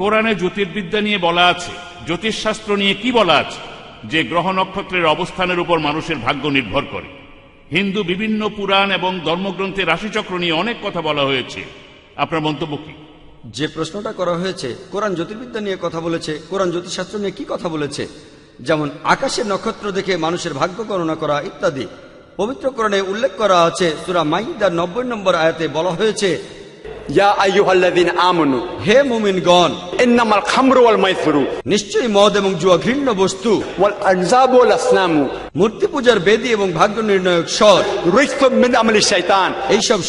কোরআনে জ্যোতির্বিদ্যা নিয়ে বলা আছে, জ্যোতিষশাস্ত্র নিয়ে কি বলা আছে? যে গ্রহ নক্ষত্রের অবস্থানের উপর মানুষের ভাগ্য নির্ভর করে। হিন্দু বিভিন্ন পুরাণ এবং ধর্মগ্রন্থে রাশিচক্র নিয়ে অনেক কথা বলা হয়েছে। আপনার মন্তব্য কি? যে প্রশ্নটা করা হয়েছে, কোরআন জ্যোতির্বিদ্যা নিয়ে কথা বলেছে, কোরআন জ্যোতিষশাস্ত্র নিয়ে কি কথা বলেছে? যেমন, আকাশের নক্ষত্র দেখে মানুষের ভাগ্য গণনা করা ইত্যাদি। পবিত্র কোরআনে উল্লেখ করা আছে, সুরা মাইদার নব্বই নম্বর আয়াতে বলা হয়েছে হে নিশ্চয়ই মদ এবং জুয়া ঘৃণ্য বস্তু। এবং ভাগ্য নির্ণায়ক শৈতান এইসব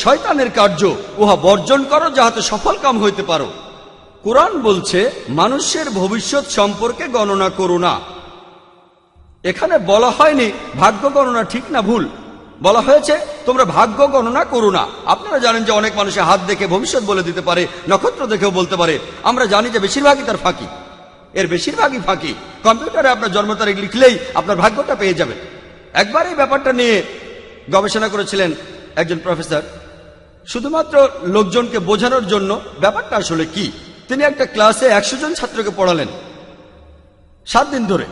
কার্য উহা বর্জন করো যাহাতে সফল কাম হইতে পারো। কোরআন বলছে মানুষের ভবিষ্যৎ সম্পর্কে গণনা করো না। এখানে বলা হয়নি ভাগ্য গণনা ঠিক না ভুল। বলা হয়েছে, তোমরা ভাগ্য গণনা করো না। আপনারা জানেন যে অনেক মানুষের হাত দেখে ভবিষ্যৎ বলে দিতে পারে, নক্ষত্র দেখেও বলতে পারে। আমরা জানি যে বেশিরভাগই তার ফাঁকি। এর বেশিরভাগই ফাঁকি। কম্পিউটারে আপনার জন্ম তারিখ লিখলেই আপনার ভাগ্যটা পেয়ে যাবেন একবার এই ব্যাপারটা নিয়ে গবেষণা করেছিলেন একজন প্রফেসর। শুধুমাত্র লোকজনকে বোঝানোর জন্য ব্যাপারটা আসলে কি? তিনি একটা ক্লাসে একশো জন ছাত্রকে পড়ালেন। সাত দিন ধরে।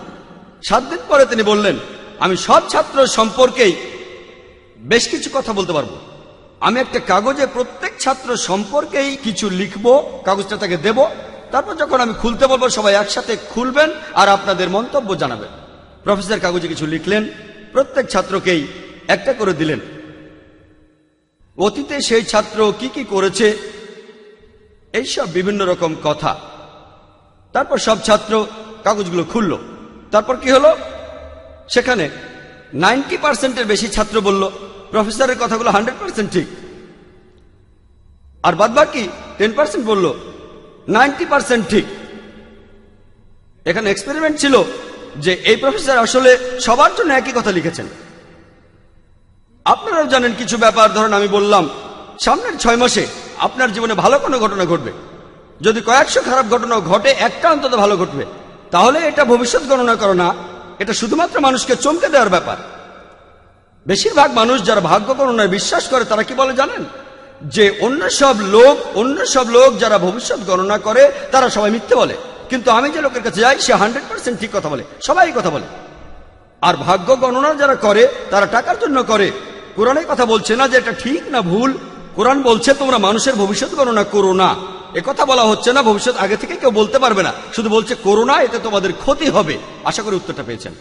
সাত দিন পরে তিনি বললেন, আমি সব ছাত্র সম্পর্কেই বেশ কিছু কথা বলতে পারব। আমি একটা কাগজে প্রত্যেক ছাত্র সম্পর্কেই কিছু লিখব, কাগজটা তাকে দেব, তারপর যখন আমি খুলতে বলব, সবাই একসাথে খুলবেন আর আপনাদের মন্তব্য জানাবেন। প্রফেসর কাগজে কিছু লিখলেন, প্রত্যেক ছাত্রকেই একটা করে দিলেন। অতীতে সেই ছাত্র কি কি করেছে, এইসব বিভিন্ন রকম কথা। তারপর সব ছাত্র কাগজগুলো খুলল। তারপর কি হলো? সেখানে নাইনটি পার্সেন্টের বেশি ছাত্র বলল প্রফেসরের কথাগুলো হান্ড্রেড পার্সেন্ট ঠিক। আর বাদ বাকি টেন পার্সেন্ট বলল, নাইনটি পার্সেন্ট ঠিক। এখানে এক্সপেরিমেন্ট ছিল যে এই প্রফেসর আসলে সবার জন্য একই কথা লিখেছেন। আপনারাও জানেন কিছু ব্যাপার, ধরেন আমি বললাম, সামনের ছয় মাসে আপনার জীবনে ভালো কোনো ঘটনা ঘটবে। যদি কয়েকশো খারাপ ঘটনা ঘটে, একটা অন্তত ভালো ঘটবে। তাহলে এটা ভবিষ্যৎ গণনা করো না, এটা শুধুমাত্র মানুষকে চমকে দেওয়ার ব্যাপার। বেশিরভাগ মানুষ যারা ভাগ্য গণনায় বিশ্বাস করে, তারা কি বলে জানেন? যে অন্য সব লোক, অন্য সব লোক যারা ভবিষ্যৎ গণনা করে, তারা সবাই মিথ্যে বলে। কিন্তু আমি যে লোকের কাছে যাই, সে হান্ড্রেড পার্সেন্ট ঠিক কথা বলে। সবাই কথা বলে। আর ভাগ্য গণনা যারা করে, তারা টাকার জন্য করে। কোরআনের কথা বলছে না যে এটা ঠিক না ভুল। কোরআন বলছে, তোমরা মানুষের ভবিষ্যৎ গণনা করো না। কথা বলা হচ্ছে না, ভবিষ্যৎ আগে থেকে কেউ বলতে পারবে না। শুধু বলছে, করোনা, এতে তোমাদের ক্ষতি হবে। আশা করি উত্তরটা পেয়েছেন।